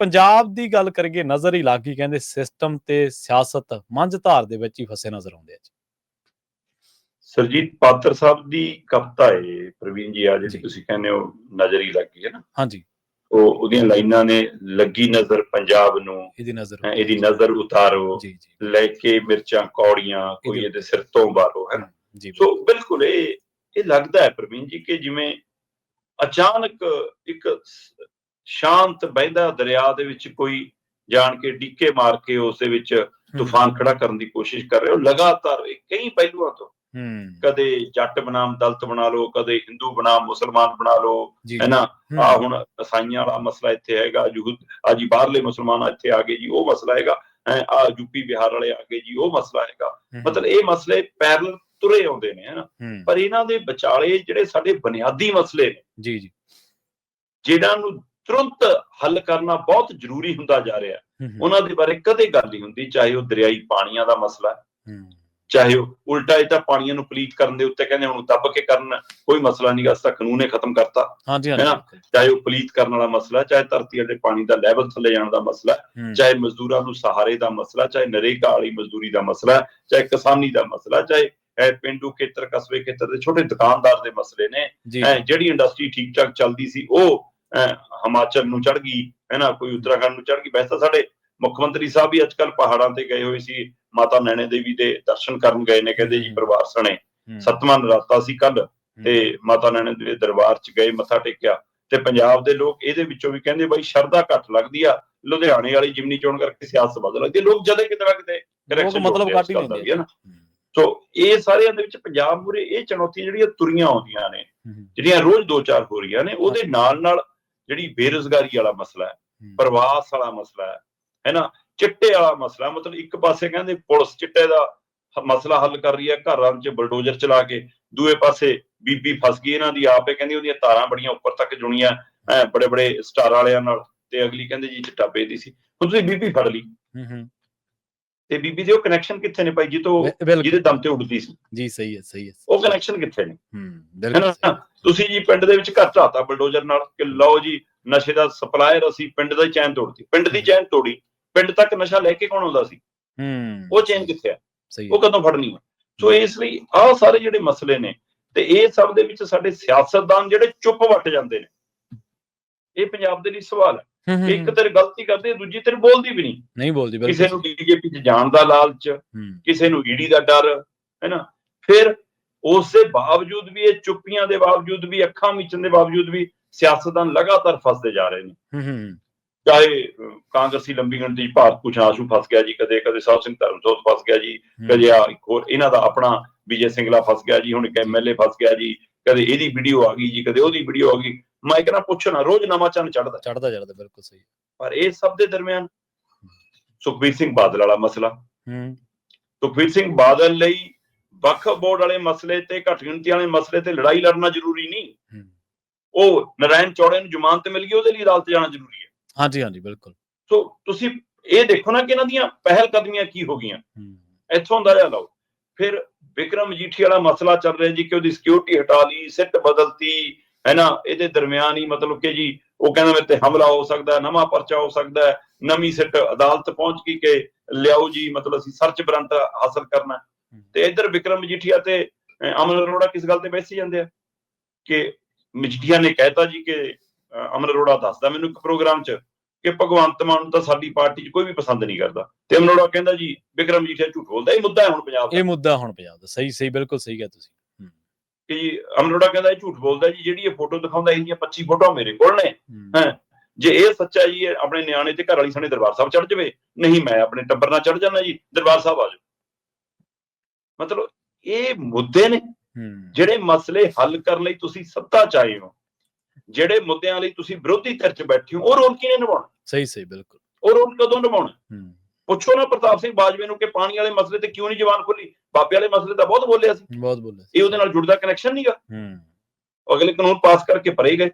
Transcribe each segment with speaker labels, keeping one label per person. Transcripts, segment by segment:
Speaker 1: ਪੰਜਾਬ ਦੀ ਗੱਲ ਕਰੀਏ ਨਜ਼ਰ ਹੀ ਲੱਗ ਗਈ ਕਹਿੰਦੇ ਸਿਸਟਮ ਤੇ ਸਿਆਸਤ ਮੰਝ ਧਾਰ ਦੇ ਵਿੱਚ ਹੀ ਫਸੇ ਨਜ਼ਰ ਆਉਂਦੇ ਆ ਜੀ।
Speaker 2: ਸਰਜੀਤ ਪਾਤਰ ਸਾਹਿਬ ਦੀ ਕਵਿਤਾ ਹੈ ਪ੍ਰਵੀਨ ਜੀ ਆ। ਜਿਹੜੀ ਤੁਸੀਂ ਕਹਿੰਦੇ ਹੋ ਨਜ਼ਰ ਹੀ ਲੱਗੀ ਹੈ ਨਾ?
Speaker 1: ਹਾਂਜੀ।
Speaker 2: ਉਹ ਉਹਦੀਆਂ ਲਾਈਨਾਂ ਨੇ ਲੱਗੀ ਨਜ਼ਰ ਪੰਜਾਬ ਨੂੰ
Speaker 1: ਇਹਦੀ ਨਜ਼ਰ
Speaker 2: ਇਹਦੀ ਨਜ਼ਰ ਉਤਾਰੋ ਲੈ ਕੇ ਮਿਰਚਾਂ ਕੌੜੀਆਂ ਕੋਈ
Speaker 1: ਇਹਦੇ-
Speaker 2: ਸਿਰ ਤੋਂ ਬਾਰੋ ਹੈ ਨਾ?
Speaker 1: ਜੀ
Speaker 2: ਸੋ ਬਿਲਕੁਲ। ਇਹ ਇਹ ਲੱਗਦਾ ਹੈ ਪ੍ਰਵੀਨ ਜੀ ਕਿ ਜਿਵੇਂ ਅਚਾਨਕ ਇੱਕ ਸ਼ਾਂਤ ਬਹਿੰਦਾ ਦਰਿਆ ਦੇ ਵਿੱਚ ਕੋਈ ਜਾਣ ਕੇ ਡੀਕੇ ਮਾਰ ਕੇ ਉਸ ਦੇ ਵਿੱਚ ਤੂਫਾਨ ਖੜਾ ਕਰਨ ਦੀ ਕੋਸ਼ਿਸ਼ ਕਰ ਰਿਹਾ। ਉਹ ਲਗਾਤਾਰ ਇਹ ਕਈ ਪਹਿਲੂਆਂ ਤੋਂ
Speaker 1: ਹੂੰ।
Speaker 2: ਕਦੇ ਜੱਟ ਬਨਾਮ ਦਲਤ ਬਣਾ ਲਓ ਕਦੇ ਹਿੰਦੂ ਬਨਾਮ ਮੁਸਲਮਾਨ ਬਣਾ ਲਓ
Speaker 1: ਜੀ
Speaker 2: ਹੈ ਨਾ?
Speaker 1: ਹੂੰ,
Speaker 2: ਆ ਹੁਣ ਈਸਾਈਆਂ ਵਾਲਾ ਮਸਲਾ ਇੱਥੇ ਹੈਗਾ ਯਹੂਦ ਆ ਜੀ ਬਾਹਰਲੇ ਮੁਸਲਮਾਨ ਇੱਥੇ ਆ ਗਏ ਜੀ ਉਹ ਮਸਲਾ ਹੈਗਾ। ਆ ਯੂਪੀ ਬਿਹਾਰ ਵਾਲੇ ਆ ਗਏ ਜੀ ਉਹ ਮਸਲਾ ਹੈਗਾ।
Speaker 1: ਹੂੰ,
Speaker 2: ਮਤਲਬ ਇਹ ਮਸਲੇ ਪੈਰਲ ਤੁਰੇ ਆਉਂਦੇ ਨੇ ਹਨਾ
Speaker 1: ਹੂੰ,
Speaker 2: ਪਰ ਇਹਨਾਂ ਦੇ ਵਿਚਾਲੇ ਜਿਹੜੇ ਸਾਡੇ ਬੁਨਿਆਦੀ ਮਸਲੇ ਨੇ
Speaker 1: ਜੀ ਜੀ।
Speaker 2: ਜਿਹਨਾਂ ਨੂੰ ਤੁਰੰਤ ਹੱਲ ਕਰਨਾ ਬਹੁਤ ਜ਼ਰੂਰੀ ਹੁੰਦਾ ਜਾ ਰਿਹਾ ਉਹਨਾਂ ਦੇ ਬਾਰੇ ਕਦੇ ਗੱਲ ਨਹੀਂ ਹੁੰਦੀ ਚਾਹੇ ਉਹ ਦਰਿਆਈ ਪਾਣੀਆਂ ਦਾ ਮਸਲਾ ਹੈ, ਚਾਹੇ ਉਹ ਉਲਟਾ ਇਹ ਤਾਂ ਪਾਣੀਆਂ ਨੂੰ ਪਲੀਤ ਕਰਨ ਦੇ ਉੱਤੇ ਕਹਿੰਦੇ ਹੁਣ ਦੱਬ ਕੇ ਕਰਨ ਕੋਈ ਮਸਲਾ ਨਹੀਂ ਅਸ ਤਾਂ ਕਾਨੂੰਨ ਨੇ ਖਤਮ ਕਰਤਾ।
Speaker 1: ਹਾਂਜੀ? ਹਾਂਜੀ।
Speaker 2: ਚਾਹੇ ਉਹ ਪਲੀਤ ਕਰਨ ਵਾਲਾ ਮਸਲਾ ਚਾਹੇ ਧਰਤੀ ਦੇ ਪਾਣੀ ਦਾ ਲੈਵਲ ਥੱਲੇ ਜਾਣ ਦਾ ਮਸਲਾ ਚਾਹੇ ਮਜ਼ਦੂਰਾਂ ਨੂੰ ਸਹਾਰੇ ਦਾ ਮਸਲਾ ਚਾਹੇ ਨਰੇਗਾ ਵਾਲੀ ਮਜ਼ਦੂਰੀ ਦਾ ਮਸਲਾ ਚਾਹੇ ਕਿਸਾਨੀ ਦਾ ਮਸਲਾ ਚਾਹੇ ਇਹ ਪਿੰਡੂ ਖੇਤਰ ਕਸਬੇ ਖੇਤਰ ਦੇ ਛੋਟੇ ਦੁਕਾਨਦਾਰ ਦੇ ਮਸਲੇ ਨੇ ਜਿਹੜੀ ਇੰਡਸਟਰੀ ਠੀਕ ਠਾਕ ਚੱਲਦੀ ਸੀ ਉਹ ਹਿਮਾਚਲ ਨੂੰ ਚੜ ਗਈ ਹੈ ਨਾ ਕੋਈ ਉੱਤਰਾਖੰਡ ਨੂੰ ਚੜ ਗਈ। ਵੈਸੇ ਸਾਡੇ ਮੁੱਖ ਮੰਤਰੀ ਸਾਹਿਬ ਵੀ ਅੱਜਕੱਲ ਪਹਾੜਾਂ ਤੇ ਗਏ ਹੋਏ ਸੀ ਮਾਤਾ ਨੈਣੇ ਦੇਵੀ ਦੇ ਦਰਸ਼ਨ ਕਰਨ ਗਏ ਨੇ ਕਹਿੰਦੇ ਜੀ ਪਰਿਵਾਰ ਸਣੇ। ਸਤਵਾਂ ਨਰਾਤਾ ਸੀ ਕੱਲ ਤੇ ਮਾਤਾ ਨੈਣੇ ਦੇ ਦਰਬਾਰ 'ਚ ਗਏ ਮੱਥਾ ਟੇਕਿਆ। ਤੇ ਪੰਜਾਬ ਦੇ ਲੋਕ ਇਹਦੇ ਵਿੱਚੋਂ ਵੀ ਕਹਿੰਦੇ ਬਾਈ ਸ਼ਰਧਾ ਘੱਟ ਲੱਗਦੀ ਆ ਲੁਧਿਆਣੇ ਵਾਲੀ ਜਿਮਨੀ ਚੋਣ ਕਰਕੇ ਸਿਆਸਤ ਬਦਲ ਲੱਗਦੀ। ਲੋਕ ਜਦੇ ਕਿਤੇ ਨਾ ਕਿਤੇ correction
Speaker 1: ਮਤਲਬ ਘੱਟ ਹੀ
Speaker 2: ਇਸ ਗੱਲ ਦਾ
Speaker 1: ਲੈਂਦੇ
Speaker 2: ਵੀ, ਹੈ ਨਾ ਸੋ ਇਹ ਸਾਰਿਆਂ ਦੇ ਵਿੱਚ ਪੰਜਾਬ ਮੂਰੇ ਇਹ ਚੁਣੌਤੀਆਂ ਜਿਹੜੀਆਂ ਤੁਰੀਆਂ ਆਉਂਦੀਆਂ ਨੇ ਜਿਹੜੀਆਂ ਰੋਜ਼ ਦੋ ਚਾਰ ਹੋ ਰਹੀਆਂ ਨੇ ਉਹਦੇ ਨਾਲ ਨਾਲ ਜਿਹੜੀ ਬੇਰੁਜ਼ਗਾਰੀ ਵਾਲਾ ਮਸਲਾ ਹੈ ਪ੍ਰਵਾਸ ਵਾਲਾ ਮਸਲਾ ਹੈ ਹੈਨਾ? ਚਿੱਟੇ ਵਾਲਾ ਮਸਲਾ ਮਤਲਬ ਇੱਕ ਪਾਸੇ ਕਹਿੰਦੇ ਪੁਲਿਸ ਚਿੱਟੇ ਦਾ ਮਸਲਾ ਹੱਲ ਕਰ ਰਹੀ ਹੈ ਘਰਾਂ 'ਚ ਬਲਡੋਜ਼ਰ ਚਲਾ ਕੇ ਦੂਏ ਪਾਸੇ ਬੀਬੀ ਫਸ ਗਈ ਇਹਨਾਂ ਦੀ ਆਪੇ ਕਹਿੰਦੀ ਉਹਦੀਆਂ ਤਾਰਾਂ ਬੜੀਆਂ ਉੱਪਰ ਤੱਕ ਜੁੜੀਆਂ ਐ ਬੜੇ ਬੜੇ ਸਟਾਰ ਵਾਲਿਆਂ ਨਾਲ ਤੇ ਅਗਲੀ ਕਹਿੰਦੇ ਜੀ ਚਿੱਟਾ ਪੇਦੀ ਸੀ। ਹੁਣ ਤੁਸੀਂ ਬੀਬੀ ਫੜ ਲਈ।
Speaker 1: ਹੂੰ, ਹੂੰ,
Speaker 2: ਤੇ ਬੀਬੀ ਦੇ ਉਹ ਕਨੈਕਸ਼ਨ ਕਿੱਥੇ ਨੇ ਭਾਈ? ਜੀ ਤੋਂ ਜਿਹਦੇ ਦਮ ਤੇ ਉੱਡਦੀ ਸੀ।
Speaker 1: ਜੀ ਸਹੀ ਹੈ ਸਹੀ ਹੈ।
Speaker 2: ਉਹ ਕਨੈਕਸ਼ਨ ਕਿੱਥੇ ਨੇ?
Speaker 1: ਹੂੰ ਬਿਲਕੁਲ।
Speaker 2: ਤੁਸੀਂ ਜੀ ਪਿੰਡ ਦੇ ਵਿੱਚ ਘਰ ਢਾਤਾ ਬਲਡੋਜ਼ਰ ਨਾਲ ਕਿ ਲਓ ਜੀ ਨਸ਼ੇ ਦਾ ਸਪਲਾਇਰ ਅਸੀਂ ਪਿੰਡ ਦਾ ਚੈਨ ਤੋੜਤੀ। ਪਿੰਡ ਦੀ ਚੈਨ ਤੋੜੀ। ਪਿੰਡ ਤੱਕ ਨਸ਼ਾ ਲੈ ਕੇ ਕੌਣ ਆਉਂਦਾ ਸੀ?
Speaker 1: ਹੂੰ।
Speaker 2: ਉਹ ਚੈਨ ਕਿੱਥੇ ਆ?
Speaker 1: ਸਹੀ
Speaker 2: ਉਹ ਕਦੋਂ ਫੜਨੀ ਹੈ ਸੋ ਇਸ ਲਈ ਆਹ ਸਾਰੇ ਜਿਹੜੇ ਮਸਲੇ ਨੇ ਤੇ ਇਹ ਸਭ ਦੇ ਵਿੱਚ ਸਾਡੇ ਸਿਆਸਤਦਾਨ ਜਿਹੜੇ ਚੁੱਪ ਵੱਟ ਜਾਂਦੇ ਨੇ। ਇਹ ਪੰਜਾਬ ਦੇ ਲਈ ਸਵਾਲ ਹੈ। ਇੱਕ ਤੇਰੇ ਗਲਤੀ ਕਰਦੇ ਦੂਜੀ ਤੇਰੇ ਬੋਲਦੀ ਵੀ ਨਹੀਂ।
Speaker 1: ਨਹੀਂ ਬੋਲਦੀ
Speaker 2: ਕਿਸੇ ਨੂੰ ਬੀਜੇਪੀ 'ਚ ਜਾਣ ਦਾ ਲਾਲਚ ਕਿਸੇ ਨੂੰ ਈਡੀ ਦਾ ਡਰ ਹੈ ਨਾ? ਫਿਰ ਉਸ ਦੇ ਬਾਵਜੂਦ ਵੀ ਇਹ ਚੁੱਪੀਆਂ ਦੇ ਬਾਵਜੂਦ ਵੀ ਅੱਖਾਂ ਮੀਚਣ ਦੇ ਬਾਵਜੂਦ ਵੀ ਸਿਆਸਤਦਾਨ ਲਗਾਤਾਰ ਫਸਦੇ ਜਾ ਰਹੇ ਨੇ।
Speaker 1: ਹੂੰ, ਹੂੰ।
Speaker 2: ਚਾਹੇ ਕਾਂਗਰਸੀ ਲੰਬੀ ਗਿਣਤੀ ਭਾਰਤ ਭੂਸ਼ਣ ਆਸ਼ੂ ਫਸ ਗਿਆ ਜੀ ਕਦੇ ਕਦੇ ਸਾਹਿਬ ਸਿੰਘ ਧਰਮਸੋਤ ਫਸ ਗਿਆ ਜੀ ਕਦੇ ਆ ਇੱਕ ਹੋਰ ਇਹਨਾਂ ਦਾ ਆਪਣਾ ਵਿਜੇ ਸਿੰਗਲਾ ਫਸ ਗਿਆ ਜੀ ਹੁਣ ਇੱਕ ਐਮਐਲਏ ਫਸ ਗਿਆ ਜੀ ਕਦੇ ਇਹਦੀ ਵੀਡੀਓ ਆ ਗਈ ਜੀ ਕਦੇ ਉਹਦੀ ਵੀਡੀਓ ਆ ਗਈ। ਮੈਂ ਕਹਿੰਦਾ ਪੁੱਛੋ ਨਾ ਰੋਜ਼ ਨਵਾਂ ਚੰਨ ਚੜਦਾ
Speaker 1: ਚੜਦਾ ਚੜਦਾ ਬਿਲਕੁਲ ਸਹੀ।
Speaker 2: ਪਰ ਇਹ ਸਭ ਦੇ ਦਰਮਿਆਨ ਸੁਖਬੀਰ ਸਿੰਘ ਬਾਦਲ ਵਾਲਾ ਮਸਲਾ।
Speaker 1: ਹੂੰ।
Speaker 2: ਸੁਖਬੀਰ ਸਿੰਘ ਬਾਦਲ ਲਈ ਵੱਖ ਬੋਰਡ ਵਾਲੇ ਮਸਲੇ ਤੇ ਘੱਟ ਗਿਣਤੀ ਵਾਲੇ ਮਸਲੇ ਤੇ ਲੜਾਈ ਲੜਨਾ ਜ਼ਰੂਰੀ ਨਹੀਂ। ਉਹ ਨਰਾਇਣ ਚੌੜੇ ਨੂੰ ਜ਼ਮਾਨਤ ਮਿਲ ਗਈ ਉਹਦੇ ਲਈ ਅਦਾਲਤ ਜਾਣਾ ਜ਼ਰੂਰੀ ਹੈ।
Speaker 1: ਹਾਂਜੀ ਹਾਂਜੀ ਬਿਲਕੁਲ।
Speaker 2: ਸੋ ਤੁਸੀਂ ਇਹ ਦੇਖੋ ਨਾ ਕਿ ਇਹਨਾਂ ਦੀਆਂ ਪਹਿਲ ਕਦਮੀਆਂ ਕੀ ਹੋ ਗਈਆਂ। ਇੱਥੋਂ ਅੰਦਾਜ਼ਾ ਲਾਓ। ਫਿਰ ਵਿਕਰਮ ਮਜੀਠੀ ਵਾਲਾ ਮਸਲਾ ਚੱਲ ਰਿਹਾ ਜੀ ਕਿ ਉਹਦੀ ਸਿਕਿਉਰਿਟੀ ਹਟਾ ਲਈ ਸਿੱਟ ਬਦਲਤੀ ਹੈ ਨਾ? ਇਹਦੇ ਦਰਮਿਆਨ ਹੀ ਮਤਲਬ ਕਿ ਜੀ ਉਹ ਕਹਿੰਦਾ ਮੇਰੇ ਤੇ ਹਮਲਾ ਹੋ ਸਕਦਾ ਨਵਾਂ ਪਰਚਾ ਹੋ ਸਕਦਾ ਨਵੀਂ ਸਿੱਟ ਅਦਾਲਤ ਪਹੁੰਚ ਗਈ ਕਿ ਲਿਆਓ ਜੀ, ਮਤਲਬ ਅਸੀਂ ਸਰਚ ਬਰੰਟ ਹਾਸਲ ਕਰਨਾ ਤੇ ਇੱਧਰ ਵਿਕਰਮ ਮਜੀਠੀਆ ਤੇ ਅਮਨ ਅਰੋੜਾ ਕਿਸ ਗੱਲ ਤੇ ਬੈਸੀ ਜਾਂਦੇ ਆ? ਕਿ ਮਜੀਠੀਆ ਨੇ ਕਹਿਤਾ ਜੀ ਕਿ ਅਮਨ ਅਰੋੜਾ ਦੱਸਦਾ ਮੈਨੂੰ ਇੱਕ ਪ੍ਰੋਗਰਾਮ 'ਚ ਕਿ ਭਗਵੰਤ ਮਾਨ ਨੂੰ ਤਾਂ ਸਾਡੀ ਪਾਰਟੀ 'ਚ ਕੋਈ ਵੀ ਪਸੰਦ ਨਹੀਂ ਕਰਦਾ। ਤੇ ਅਮਨ ਅਰੋੜਾ ਕਹਿੰਦਾ ਜੀ, ਵਿਕਰਮ ਮਜੀਠੀਆ ਝੂਠ ਬੋਲਦਾ, ਇਹ ਮੁੱਦਾ ਹੈ ਹੁਣ ਪੰਜਾਬ ਦਾ।
Speaker 1: ਇਹ ਮੁੱਦਾ ਹੁਣ ਪੰਜਾਬ ਦਾ। ਸਹੀ ਸਹੀ, ਬਿਲਕੁਲ ਸਹੀ ਗਿਆ ਤੁਸੀਂ।
Speaker 2: ਕਿ ਜੀ ਅਰੋੜਾ ਕਹਿੰਦਾ ਇਹ ਝੂਠ ਬੋਲਦਾ ਜੀ ਜਿਹੜੀ ਇਹ ਫੋਟੋ ਦਿਖਾਉਂਦਾ ਇਹਦੀਆਂ 25 ਫੋਟੋਆਂ ਮੇਰੇ ਕੋਲ ਨੇ।
Speaker 1: ਹੂੰ।
Speaker 2: ਜੇ ਇਹ ਸੱਚਾ ਜੀ ਇਹ ਆਪਣੇ ਨਿਆਣੇ ਤੇ ਘਰ ਵਾਲੀ ਸਣੇ ਦਰਬਾਰ ਸਾਹਿਬ ਚੜ ਜਾਵੇ ਨਹੀਂ ਮੈਂ ਆਪਣੇ ਟੱਬਰ ਨਾਲ ਚੜ ਜਾਣਾ ਜੀ ਦਰਬਾਰ ਸਾਹਿਬ ਆ ਜਾਓ। ਮਤਲਬ ਇਹ ਮੁੱਦੇ ਨੇ। ਜਿਹੜੇ ਮਸਲੇ ਹੱਲ ਕਰਨ ਲਈ ਤੁਸੀਂ ਸੱਤਾ ਚਾਹੇ ਹੋ ਜਿਹੜੇ ਮੁੱਦਿਆਂ ਲਈ ਤੁਸੀਂ ਵਿਰੋਧੀ ਧਿਰ 'ਚ ਬੈਠੇ ਹੋ ਉਹ ਰੋਲ ਕਿਹਨੇ ਨਿਭਾਉਣਾ।
Speaker 1: ਸਹੀ ਸਹੀ ਬਿਲਕੁਲ।
Speaker 2: ਉਹ ਰੋਲ ਕਦੋਂ ਨਿਭਾਉਣਾ?
Speaker 1: ਹੂੰ।
Speaker 2: ਪੁੱਛੋ ਨਾ ਪ੍ਰਤਾਪ ਸਿੰਘ ਬਾਜਵੇ ਨੂੰ ਕਿ ਪਾਣੀ ਵਾਲੇ ਮਸਲੇ ਤੇ ਕਿਉਂ ਨਹੀਂ ਜ਼ਬਾਨ ਖੋਲੀ ਬਾਬੇ ਵਾਲੇ ਮਸਲੇ ਤਾਂ ਬਹੁਤ ਬੋਲਿਆ ਸੀ।
Speaker 1: ਬਹੁਤ ਬੋਲੇ
Speaker 2: ਇਹ ਉਹਦੇ ਨਾਲ ਜੁੜਦਾ ਕਨੈਕਸ਼ਨ ਨਹੀਂਗਾ
Speaker 1: ਹੂੰ।
Speaker 2: ਅਗਲੇ ਕਾਨੂੰਨ ਪਾਸ ਕਰਕੇ ਪਰੇ ਗਏ।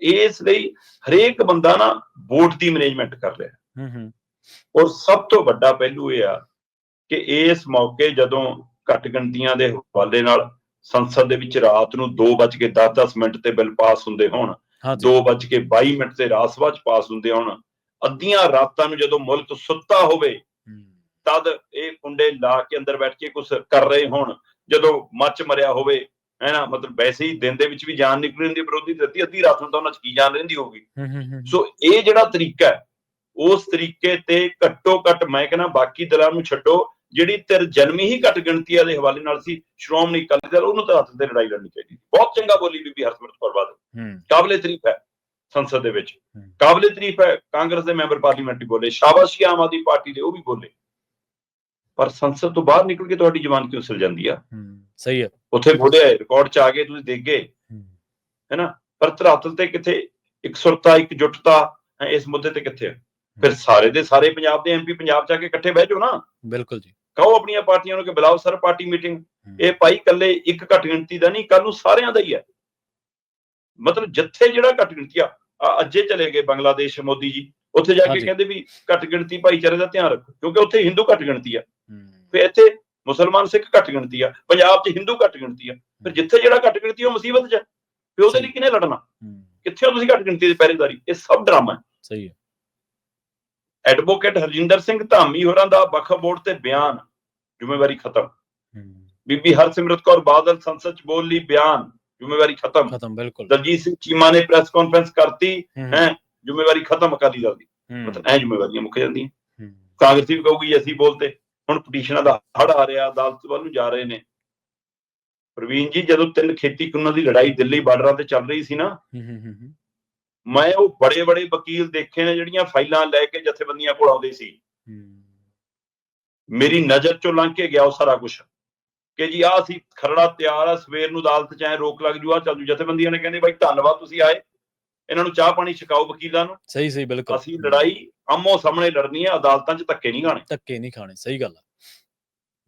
Speaker 2: ਇਸ ਲਈ ਹਰੇਕ ਬੰਦਾ ਨਾ ਵੋਟ ਦੀ ਮੈਨੇਜਮੈਂਟ ਕਰ ਰਿਹਾ।
Speaker 1: ਹੂੰ ਹੂੰ।
Speaker 2: ਔਰ ਸਭ ਤੋਂ ਵੱਡਾ ਪਹਿਲੂ ਇਹ ਆ ਕਿ ਇਸ ਮੌਕੇ ਜਦੋਂ ਘੱਟ ਗਿਣਤੀਆਂ ਦੇ ਹਵਾਲੇ ਨਾਲ ਸੰਸਦ ਦੇ ਵਿੱਚ ਰਾਤ ਨੂੰ 2:10-10 ਮਿੰਟ ਤੇ ਬਿੱਲ ਪਾਸ ਹੁੰਦੇ ਹੋਣ
Speaker 1: ਹਾਂਜੀ।
Speaker 2: 2:22 ਮਿੰਟ ਤੇ ਰਾਜ ਸਭਾ ਚ ਪਾਸ ਹੁੰਦੇ ਹੁਣ ਅੱਧੀਆਂ ਰਾਤਾਂ ਨੂੰ ਜਦੋਂ ਮੁਲਕ ਸੁੱਤਾ ਹੋਵੇ ਤਦ ਇਹ ਕੁੰਡੇ ਲਾ ਕੇ ਅੰਦਰ ਬੈਠ ਕੇ ਕੁਝ ਕਰ ਰਹੇ ਹੋਣ। ਜਦੋਂ ਮੱਚ ਮਰਿਆ ਹੋਵੇ ਹੈ ਨਾ ਮਤਲਬ ਵੈਸੇ ਹੀ ਦਿਨ ਦੇ ਵਿੱਚ ਵੀ ਜਾਨ ਨਿਕਲੀ ਹੁੰਦੀ ਹੈ ਵਿਰੋਧੀ ਤੇ ਅੱਧੀ ਰਾਤ ਨੂੰ ਤਾਂ ਉਹਨਾਂ ਚ ਕੀ ਜਾਨ ਰਹਿੰਦੀ ਹੋਊਗੀ।
Speaker 1: ਹੂੰ, ਹੂੰ, ਹੂੰ,
Speaker 2: ਸੋ ਇਹ ਜਿਹੜਾ ਤਰੀਕਾ ਹੈ ਉਸ ਤਰੀਕੇ ਤੇ ਘੱਟੋ ਘੱਟ ਮੈਂ ਕਹਿੰਦਾ ਬਾਕੀ ਦਲਾਂ ਨੂੰ ਛੱਡੋ ਜਿਹੜੀ ਤੇਰ ਜਨਮੀ ਹੀ ਘੱਟ ਗਿਣਤੀਆਂ ਦੇ ਹਵਾਲੇ ਨਾਲ ਸੀ ਸ਼੍ਰੋਮਣੀ ਅਕਾਲੀ ਦਲ ਉਹਨੂੰ ਤਾਂ ਹੱਥ ਤੇ ਲੜਾਈ ਲੜਨੀ ਚਾਹੀਦੀ ਬਹੁਤ ਚੰਗਾ ਬੋਲੀ ਬੀਬੀ ਹਰਸਿਮਰਤ ਕੌਰ ਬਾਦਲ।
Speaker 1: ਹੂੰ,
Speaker 2: ਕਾਬਲੇ ਤਾਰੀਫ ਹੈ। ਸੰਸਦ ਦੇ ਵਿੱਚ। ਕਾਬਲੇ ਤਾਰੀਫ ਹੈ ਕਾਂਗਰਸ ਦੇ ਮੈਂਬਰ ਪਾਰਲੀਮੈਂਟ ਬੋਲੇ ਸ਼ਾਬਾਸ਼ੀ ਆਮ ਆਦਮੀ ਪਾਰਟੀ ਦੇ ਉਹ ਵੀ ਬੋਲੇ। ਪਰ ਸੰਸਦ ਤੋਂ ਬਾਹਰ ਨਿਕਲ ਕੇ ਤੁਹਾਡੀ ਜ਼ੁਬਾਨ ਕਿਉਂ ਸਿਲ ਜਾਂਦੀ ਆ?
Speaker 1: ਸਹੀ ਹੈ।
Speaker 2: ਉੱਥੇ ਬੋਲਿਆ ਰਿਕਾਰਡ ਚ ਆ ਗਏ ਤੁਸੀਂ ਦੇਖ ਗਏ।
Speaker 1: ਹੂੰ,
Speaker 2: ਹੈਨਾ ਪਰ ਧਰਾਤਲ ਤੇ ਕਿੱਥੇ? ਇਕਸੁਰਤਾ ਇਕਜੁੱਟਤਾ ਹੈ ਇਸ ਮੁੱਦੇ ਤੇ ਕਿੱਥੇ? ਫਿਰ ਸਾਰੇ ਦੇ ਸਾਰੇ ਪੰਜਾਬ ਦੇ ਐਮਪੀ ਪੰਜਾਬ ਚ ਆ ਕੇ ਇਕੱਠੇ ਬਹਿ ਜਾਓ ਨਾ।
Speaker 1: ਬਿਲਕੁਲ ਜੀ।
Speaker 2: ਕਹੋ ਆਪਣੀਆਂ ਪਾਰਟੀਆਂ ਨੂੰ ਕਿ ਬੁਲਾਓ ਸਰ ਪਾਰਟੀ ਮੀਟਿੰਗ। ਇਹ ਭਾਈ ਕੱਲੇ ਇੱਕ ਘੱਟ ਗਿਣਤੀ ਦਾ ਨਹੀਂ ਕੱਲ ਨੂੰ ਸਾਰਿਆਂ ਦਾ ਹੀ ਹੈ। ਮਤਲਬ ਜਿੱਥੇ ਜਿਹੜਾ ਘੱਟ ਗਿਣਤੀ ਆ ਅੱਜੇ ਚਲੇ ਗਏ ਬੰਗਲਾਦੇਸ਼ ਮੋਦੀ ਜੀ। ਉੱਥੇ ਜਾ ਕੇ। ਕਹਿੰਦੇ ਵੀ ਘੱਟ ਗਿਣਤੀ ਭਾਈਚਾਰੇ ਦਾ ਧਿਆਨ ਰੱਖੋ ਕਿਉਂਕਿ ਉੱਥੇ ਹਿੰਦੂ ਘੱਟ ਗਿਣਤੀ ਆ। ਫਿਰ ਇੱਥੇ ਮੁਸਲਮਾਨ ਸਿੱਖ ਘੱਟ ਗਿਣਤੀ ਆ ਪੰਜਾਬ 'ਚ ਹਿੰਦੂ ਘੱਟ ਗਿਣਤੀ ਆ। ਫਿਰ ਜਿੱਥੇ ਜਿਹੜਾ ਘੱਟ ਗਿਣਤੀ ਉਹ ਮੁਸੀਬਤ 'ਚ ਫਿਰ ਉਹਦੇ ਲਈ ਕਿਹਨੇ ਲੜਨਾ? ਕਿੱਥੇ ਹੋ ਤੁਸੀਂ ਘੱਟ ਗਿਣਤੀ ਦੀ ਪਹਿਰੇਦਾਰੀ? ਇਹ ਸਭ ਡਰਾਮਾ ਹੈ।
Speaker 1: ਸਹੀ ਹੈ।
Speaker 2: ਐਡਵੋਕੇਟ ਹਰਜਿੰਦਰ ਸਿੰਘ ਧਾਮੀ ਹੋਰਾਂ ਦਾ ਵਕਫ ਬੋਰਡ ਤੇ ਬਿਆਨ। ਜ਼ਿੰਮੇਵਾਰੀ ਖਤਮ। ਬੀਬੀ ਹਰਸਿਮਰਤ ਕੌਰ ਬਾਦਲ ਸੰਸਦ 'ਚ ਬੋਲ ਲਈ ਬਿਆਨ। ਜ਼ਿੰਮੇਵਾਰੀ ਖਤਮ।
Speaker 1: ਖਤਮ ਬਿਲਕੁਲ।
Speaker 2: ਦਲਜੀਤ ਸਿੰਘ ਚੀਮਾ ਨੇ ਪ੍ਰੈਸ ਕਾਨਫਰੰਸ ਕਰਤੀ
Speaker 1: ਹੂੰ,
Speaker 2: ਜ਼ਿੰਮੇਵਾਰੀ ਖਤਮ ਅਕਾਲੀ ਦਲ ਦੀ ਮਤਲਬ ਐ ਜ਼ਿੰਮੇਵਾਰੀਆਂ ਮੁੱਕ ਜਾਂਦੀਆਂ। ਕਾਂਗਰਸੀ ਵੀ ਕਹੂਗੀ ਅਸੀਂ ਬੋਲਤੇ ਹੁਣ ਪਟੀਸ਼ਨਾਂ ਦਾ ਹੜ ਆ ਰਿਹਾ ਅਦਾਲਤ ਵੱਲ ਨੂੰ ਜਾ ਰਹੇ ਨੇ। ਪ੍ਰਵੀਨ ਜੀ ਜਦੋਂ ਤਿੰਨ ਖੇਤੀ ਕਾਨੂੰਨਾਂ ਦੀ ਲੜਾਈ ਦਿੱਲੀ ਬਾਰਡਰਾਂ ਤੇ ਚੱਲ ਰਹੀ ਸੀ ਨਾ ਮੈਂ ਉਹ ਬੜੇ ਬੜੇ ਵਕੀਲ ਦੇਖੇ ਨੇ ਜਿਹੜੀਆਂ ਫਾਈਲਾਂ ਲੈ ਕੇ ਜਥੇਬੰਦੀਆਂ ਕੋਲ ਆਉਂਦੇ ਸੀ। ਮੇਰੀ ਨਜ਼ਰ ਚੋਂ ਲੰਘ ਕੇ ਗਿਆ ਉਹ ਸਾਰਾ ਕੁਝ ਕਿ ਜੀ ਆਹ ਸੀ ਖਰੜਾ ਤਿਆਰ ਆ ਸਵੇਰ ਨੂੰ ਅਦਾਲਤ ਚ ਐ ਰੋਕ ਲੱਗ ਜੂ ਆ ਚੱਲ ਜੂ। ਜਥੇਬੰਦੀਆਂ ਨੇ ਕਹਿੰਦੇ ਬਾਈ ਧੰਨਵਾਦ ਤੁਸੀਂ ਆਏ। ਇਹਨਾਂ ਨੂੰ ਚਾਹ ਪਾਣੀ ਛਕਾਓ ਵਕੀਲਾਂ ਨੂੰ।
Speaker 1: ਸਹੀ ਸਹੀ ਬਿਲਕੁਲ।
Speaker 2: ਅਸੀਂ ਲੜਾਈ ਆਮੋ ਸਾਹਮਣੇ ਲੜਨੀ ਹੈ ਅਦਾਲਤਾਂ 'ਚ ਧੱਕੇ ਨਹੀਂ ਖਾਣੇ।
Speaker 1: ਧੱਕੇ ਨਹੀਂ ਖਾਣੇ ਸਹੀ ਗੱਲ ਆ।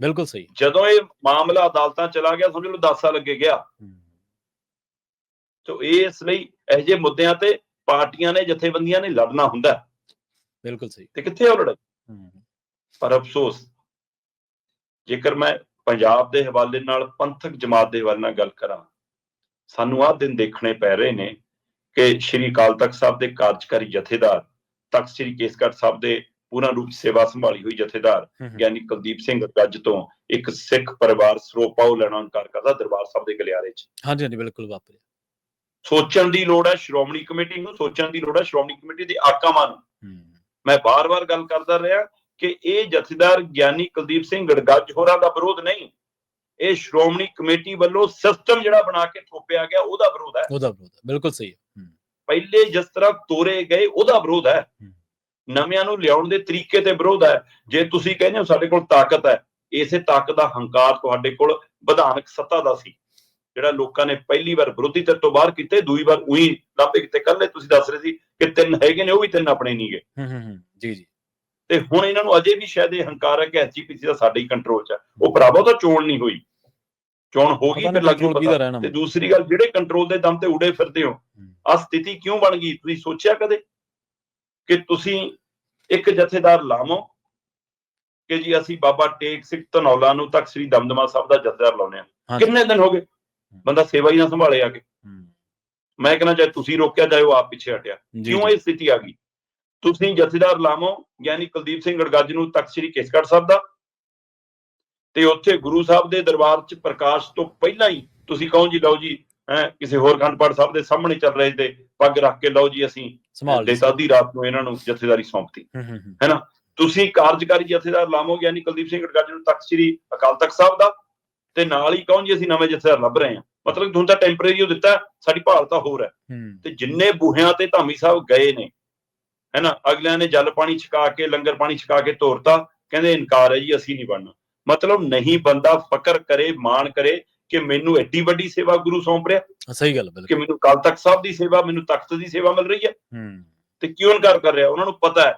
Speaker 1: ਬਿਲਕੁਲ ਸਹੀ।
Speaker 2: ਜਦੋਂ ਇਹ ਮਾਮਲਾ ਅਦਾਲਤਾਂ ਚਲਾ ਗਿਆ ਸਮਝ ਲਓ 10 ਸਾਲ ਅੱਗੇ ਗਿਆ। ਤੋ ਇਸ ਲਈ ਇਹੋ ਜਿਹੇ ਮੁੱਦਿਆਂ ਤੇ ਪਾਰਟੀਆਂ ਨੇ ਜਥੇਬੰਦੀਆਂ ਨੇ ਲੜਨਾ ਹੁੰਦਾ।
Speaker 1: ਬਿਲਕੁਲ ਸਹੀ।
Speaker 2: ਤੇ ਕਿੱਥੇ ਉਹ ਲੜਾਈ? ਪਰ ਅਫਸੋਸ ਜੇਕਰ ਮੈਂ ਪੰਜਾਬ ਦੇ ਹਵਾਲੇ ਨਾਲ ਪੰਥਕ ਜਮਾਤ ਦੇ ਹਵਾਲੇ ਨਾਲ ਗੱਲ ਕਰਾਂ ਸਾਨੂੰ ਆਹ ਦਿਨ ਦੇਖਣੇ ਪੈ ਰਹੇ ਨੇ ਕਿ ਸ਼੍ਰੀ ਅਕਾਲ ਤਖਤ ਸਾਹਿਬ ਦੇ ਕਾਰਜਕਾਰੀ ਜਥੇਦਾਰ ਤਖਤ ਸ਼੍ਰੀ ਕੇਸਗੜ੍ਹ ਸਾਹਿਬ ਦੇ ਪੂਰਨ ਰੂਪ ਸੇਵਾ ਸੰਭਾਲੀ ਹੋਈ ਜਥੇਦਾਰ ਗਿਆਨੀ ਕੁਲਦੀਪ ਸਿੰਘ ਗੱਜ ਤੋਂ ਇੱਕ ਸਿੱਖ ਪਰਿਵਾਰ ਸਰੋਪਾਉ ਲੈਣਾ ਇਨਕਾਰ ਕਰਦਾ ਦਰਬਾਰ ਸਾਹਿਬ ਦੇ ਗਲਿਆਰੇ 'ਚ।
Speaker 1: ਹਾਂਜੀ ਹਾਂਜੀ ਬਿਲਕੁਲ ਵਾਪਰਿਆ।
Speaker 2: ਸੋਚਣ ਦੀ ਲੋੜ ਹੈ ਸ਼੍ਰੋਮਣੀ ਕਮੇਟੀ ਨੂੰ ਸੋਚਣ ਦੀ ਲੋੜ ਹੈ ਸ਼੍ਰੋਮਣੀ ਕਮੇਟੀ ਦੇ ਆਕਾਵਾਂ ਨੂੰ। ਮੈਂ ਬਾਰ-ਬਾਰ ਗੱਲ ਕਰਦਾ ਰਿਹਾ ਕਿ ਇਹ ਜਥੇਦਾਰ ਗਿਆਨੀ ਕੁਲਦੀਪ ਸਿੰਘ ਗੜਗੱਜ ਹੋਰਾਂ ਦਾ ਵਿਰੋਧ ਨਹੀਂ। ਇਹ ਸ਼੍ਰੋਮਣੀ ਕਮੇਟੀ ਵੱਲੋਂ ਸਿਸਟਮ ਜਿਹੜਾ ਬਣਾ ਕੇ ਥੋਪਿਆ ਗਿਆ ਉਹਦਾ ਵਿਰੋਧ ਹੈ।
Speaker 1: ਉਹਦਾ ਵਿਰੋਧ ਹੈ, ਬਿਲਕੁਲ ਸਹੀ ਹੈ।
Speaker 2: ਪਹਿਲੇ ਜਿਸ ਤਰ੍ਹਾਂ ਤੋਰੇ ਗਏ ਉਹਦਾ ਵਿਰੋਧ ਹੈ। ਨਵਿਆਂ ਨੂੰ ਲਿਆਉਣ ਦੇ ਤਰੀਕੇ ਤੇ ਵਿਰੋਧ ਹੈ। ਜੇ ਤੁਸੀਂ ਕਹਿੰਦੇ ਹੋ ਸਾਡੇ ਕੋਲ ਤਾਕਤ ਹੈ ਇਸੇ ਤਾਕਤ ਦਾ ਹੰਕਾਰ ਤੁਹਾਡੇ ਕੋਲ ਵਿਧਾਨਕ ਸੱਤਾ ਦਾ ਸੀ। ਜਿਹੜਾ ਲੋਕਾਂ ਨੇ ਪਹਿਲੀ ਵਾਰ ਵਿਰੋਧੀ ਧਿਰ ਤੋਂ ਬਾਹਰ ਕੀਤੇ ਦੂਈ ਵਾਰ ਉਹੀ ਲੱਭੇ ਕਿਤੇ। ਕੱਲੇ ਤੁਸੀਂ ਦੱਸ ਰਹੇ ਸੀ ਕਿ ਤਿੰਨ ਹੈਗੇ ਨੇ ਉਹ ਵੀ ਤਿੰਨ ਆਪਣੇ ਨਹੀਂ ਗਏ।
Speaker 1: ਹੂੰ, ਹੂੰ, ਹੂੰ, ਜੀ ਜੀ।
Speaker 2: ਤੇ ਹੁਣ ਇਹਨਾਂ ਨੂੰ ਅਜੇ ਵੀ ਸ਼ਾਇਦ ਇਹ ਹੰਕਾਰ ਹੈ ਕਿ ਐਸਜੀਪੀਸੀ ਦਾ ਸਾਡੇ ਹੀ ਕੰਟਰੋਲ 'ਚ ਹੈ ਉਹ ਭਰਾਵਾ ਉਹ ਤਾਂ ਚੋਣ ਨਹੀਂ ਹੋਈ। ਚੋਣ ਹੋ ਗਈ ਫਿਰ ਲੱਗੂ ਪਤਾ। ਤੇ ਦੂਸਰੀ ਗੱਲ ਜਿਹੜੇ ਕੰਟਰੋਲ ਦੇ ਦਮ ਤੇ ਉੜੇ ਫਿਰਦੇ ਹੋ ਆ ਸਥਿਤੀ ਕਿਉਂ ਬਣ ਗਈ? ਤੁਸੀਂ ਸੋਚਿਆ ਕਦੇ ਕਿ ਤੁਸੀਂ ਇੱਕ ਜਥੇਦਾਰ ਲਾਵੋ ਕਿ ਜੀ ਅਸੀਂ ਬਾਬਾ ਟੇਕ ਸਿੰਘ ਧਨੌਲਾ ਨੂੰ ਤੱਕ ਸ੍ਰੀ ਦਮਦਮਾ ਸਾਹਿਬ ਦਾ ਜਥੇਦਾਰ ਲਾਉਨੇ ਆ। ਕਿੰਨੇ ਦਿਨ ਹੋ ਗਏ? ਬੰਦਾ ਸੇਵਾ ਹੀ ਨਾ ਸੰਭਾਲੇ ਆ ਕੇ। ਮੈਂ ਕਹਿੰਦਾ ਚਾਹੇ ਤੁਸੀਂ ਰੋਕਿਆ ਉਹ ਆਪ ਪਿੱਛੇ ਹਟਿਆ। ਕਿਉਂ ਇਹ ਸਥਿਤੀ ਆ ਗਈ? ਤੁਸੀਂ ਜਥੇਦਾਰ ਲਾਵੋ ਯਾਨੀ ਕੁਲਦੀਪ ਸਿੰਘ ਗੜਗੱਜ ਨੂੰ ਤਖਤ ਸ੍ਰੀ ਕੇਸਗੜ੍ਹ ਸਾਹਿਬ ਦਾ। ਤੇ ਉੱਥੇ ਗੁਰੂ ਸਾਹਿਬ ਦੇ ਦਰਬਾਰ 'ਚ ਪ੍ਰਕਾਸ਼ ਤੋਂ ਪਹਿਲਾਂ ਹੀ ਤੁਸੀਂ ਕਹੋ ਜੀ ਲਓ ਜੀ ਹੈ ਕਿਸੇ ਹੋਰ ਖੰਡਪਾਠ ਸਾਹਿਬ ਦੇ ਸਾਹਮਣੇ ਚੱਲ ਰਹੇ ਤੇ ਪੱਗ ਰੱਖ ਕੇ ਲਓ ਜੀ ਅਸੀਂ। ਦੇਤਾ ਅੱਧੀ ਰਾਤ ਨੂੰ ਇਹਨਾਂ ਨੂੰ ਜਥੇਦਾਰੀ ਸੌਂਪਤੀ।
Speaker 1: ਹੂੰ, ਹੂੰ, ਹੂੰ,
Speaker 2: ਤੁਸੀਂ ਕਾਰਜਕਾਰੀ ਜਥੇਦਾਰ ਲਾਵੋ ਯਾਨੀ ਕੁਲਦੀਪ ਸਿੰਘ ਗੜਗੱਜ ਨੂੰ ਤਖਤ ਸ੍ਰੀ ਅਕਾਲ ਤਖਤ ਸਾਹਿਬ ਦਾ। ਤੇ ਨਾਲ ਹੀ ਕਹੋ ਜੀ ਅਸੀਂ ਨਵੇਂ ਜਥੇਦਾਰ ਲੱਭ ਰਹੇ ਹਾਂ। ਮਤਲਬ ਹੁਣ ਤਾਂ ਟੈਂਪਰੇਰੀ ਉਹ ਦਿੱਤਾ ਸਾਡੀ ਭਾਲ ਤਾਂ ਹੋਰ ਹੂੰ, ਤੇ ਜਿੰਨੇ ਬੂਹਿਆਂ ਤੇ ਧਾਮੀ ਸਾਹਿਬ ਗਏ ਨੇ ਹੈਨਾ? ਅਗਲਿਆਂ ਨੇ ਜਲ ਪਾਣੀ ਛਕਾ ਕੇ ਲੰਗਰ ਪਾਣੀ ਛਕਾ ਕੇ ਤੋਰਤਾ ਕਹਿੰਦੇ ਇਨਕਾਰ ਹੈ ਜੀ ਅਸੀਂ ਨਹੀਂ ਬਣਨਾ। ਮਤਲਬ ਨਹੀਂ ਬੰਦਾ ਫਕਰ ਕਰੇ ਮਾਣ ਕਰੇ ਕਿ ਮੈਨੂੰ ਐਡੀ ਵੱਡੀ ਸੇਵਾ ਗੁਰੂ ਸੌਂਪ ਰਿਹਾ
Speaker 1: ਸਹੀ ਗੱਲ ਹੈ,
Speaker 2: ਕਿ
Speaker 1: ਬਿਲਕੁਲ
Speaker 2: ਮੈਨੂੰ ਕੱਲ ਤੱਕ ਸਾਹਿਬ ਦੀ ਸੇਵਾ ਮੈਨੂੰ ਤਖਤ ਦੀ ਸੇਵਾ ਮਿਲ ਰਹੀ ਹੈ।
Speaker 1: ਹੂੰ,
Speaker 2: ਤੇ ਕਿਉਂ ਇਨਕਾਰ ਕਰ ਰਿਹਾ? ਉਹਨਾਂ ਨੂੰ ਪਤਾ ਹੈ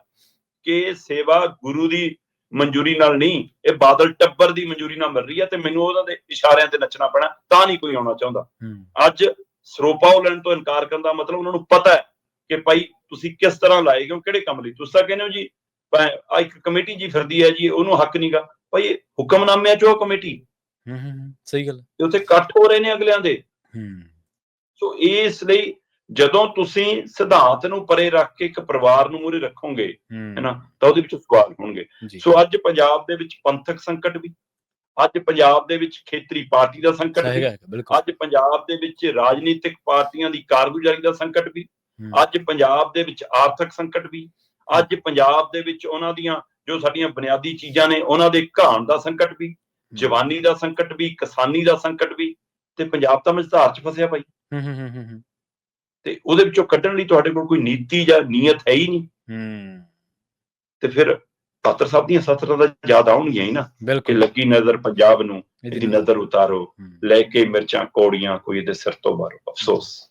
Speaker 2: ਕਿ ਸੇਵਾ ਗੁਰੂ ਦੀ ਮਨਜ਼ੂਰੀ ਨਾਲ ਨਹੀਂ ਇਹ ਬਾਦਲ ਟੱਬਰ ਦੀ ਮਨਜ਼ੂਰੀ ਨਾਲ ਮਿਲ ਰਹੀ ਹੈ ਤੇ ਮੈਨੂੰ ਉਹਨਾਂ ਦੇ ਇਸ਼ਾਰਿਆਂ ਤੇ ਨੱਚਣਾ ਪੈਣਾ ਤਾਂ ਨਹੀਂ ਕੋਈ ਆਉਣਾ ਚਾਹੁੰਦਾ। ਅੱਜ ਸਰੋਪਾਓ ਲੈਣ ਤੋਂ ਇਨਕਾਰ ਕਰਨ ਦਾ ਮਤਲਬ ਉਹਨਾਂ ਨੂੰ ਪਤਾ ਹੈ ਕਿ ਭਾਈ ਤੁਸੀਂ ਕਿਸ ਤਰ੍ਹਾਂ ਲਾਏ ਕਿਉਂ ਕਿਹੜੇ ਕੰਮ ਲਈ? ਤੁਸੀਂ ਤਾਂ ਕਹਿੰਦੇ ਹੋ ਜੀ ਆਹ ਇੱਕ ਕਮੇਟੀ ਜੀ ਫਿਰਦੀ ਹੈ ਜੀ ਉਹਨੂੰ ਹੱਕ ਨਹੀਂਗਾ ਭਾਈ ਹੁਕਮਨਾਮਿਆਂ ਚੋਂ ਉਹ ਕਮੇਟੀ।
Speaker 1: ਹੂੰ, ਹੂੰ, ਸਹੀ ਗੱਲ।
Speaker 2: ਤੇ ਉੱਥੇ ਇਕੱਠ ਹੋ ਰਹੇ ਨੇ ਅਗਲਿਆਂ ਦੇ।
Speaker 1: ਹੂੰ,
Speaker 2: ਸੋ ਇਸ ਲਈ ਜਦੋਂ ਤੁਸੀਂ ਸਿਧਾਂਤ ਨੂੰ ਪਰੇ ਰੱਖ ਕੇ ਇੱਕ ਪਰਿਵਾਰ ਨੂੰ ਮੂਰੇ ਰੱਖੋਗੇ ਹੈਨਾ ਤਾਂ ਉਹਦੇ ਵਿੱਚ ਸਵਾਲ ਹੋਣਗੇ। ਸੋ ਅੱਜ ਪੰਜਾਬ ਦੇ ਵਿੱਚ ਪੰਥਕ ਸੰਕਟ ਵੀ ਅੱਜ ਪੰਜਾਬ ਦੇ ਵਿੱਚ ਖੇਤਰੀ ਪਾਰਟੀ ਦਾ ਸੰਕਟ ਵੀ ਅੱਜ ਪੰਜਾਬ ਦੇ ਵਿੱਚ ਰਾਜਨੀਤਿਕ ਪਾਰਟੀਆਂ ਦੀ ਕਾਰਗੁਜ਼ਾਰੀ ਦਾ ਸੰਕਟ ਵੀ ਅੱਜ ਪੰਜਾਬ ਦੇ ਵਿੱਚ ਆਰਥਿਕ ਸੰਕਟ ਵੀ ਅੱਜ ਪੰਜਾਬ ਦੇ ਵਿੱਚ ਉਹਨਾਂ ਦੀਆਂ ਜੋ ਸਾਡੀਆਂ ਬੁਨਿਆਦੀ ਚੀਜ਼ਾਂ ਨੇ ਉਹਨਾਂ ਦੇ ਘਾਣ ਦਾ ਸੰਕਟ ਵੀ ਜਵਾਨੀ ਦਾ ਸੰਕਟ ਵੀ ਕਿਸਾਨੀ ਦਾ ਸੰਕਟ ਵੀ ਤੇ ਪੰਜਾਬ ਤਾਂ ਮਝਧਾਰ ਚ ਫਸਿਆ ਭਾਈ।
Speaker 1: ਹੂੰ ਹੂੰ ਹੂੰ
Speaker 2: ਤੇ ਉਹਦੇ ਵਿੱਚੋਂ ਕੱਢਣ ਲਈ ਤੁਹਾਡੇ ਕੋਲ ਕੋਈ ਨੀਤੀ ਜਾਂ ਨੀਅਤ ਹੈ ਹੀ ਨਹੀਂ।
Speaker 1: ਹੂੰ।
Speaker 2: ਤੇ ਫਿਰ ਪਾਤਰ ਸਾਹਿਬ ਦੀਆਂ ਸਤਰਾਂ ਦਾ ਯਾਦ ਆਉਣਗੀਆਂ ਹੀ ਨਾ ਕਿ ਲੱਗੀ ਨਜ਼ਰ ਪੰਜਾਬ ਨੂੰ
Speaker 1: ਇਹਦੀ
Speaker 2: ਨਜ਼ਰ। ਉਤਾਰੋ। ਲੈ ਕੇ ਮਿਰਚਾਂ ਕੋੜੀਆਂ ਕੋਈ ਇਹਦੇ ਸਿਰ ਤੋਂ ਮਾਰੋ ਅਫਸੋਸ।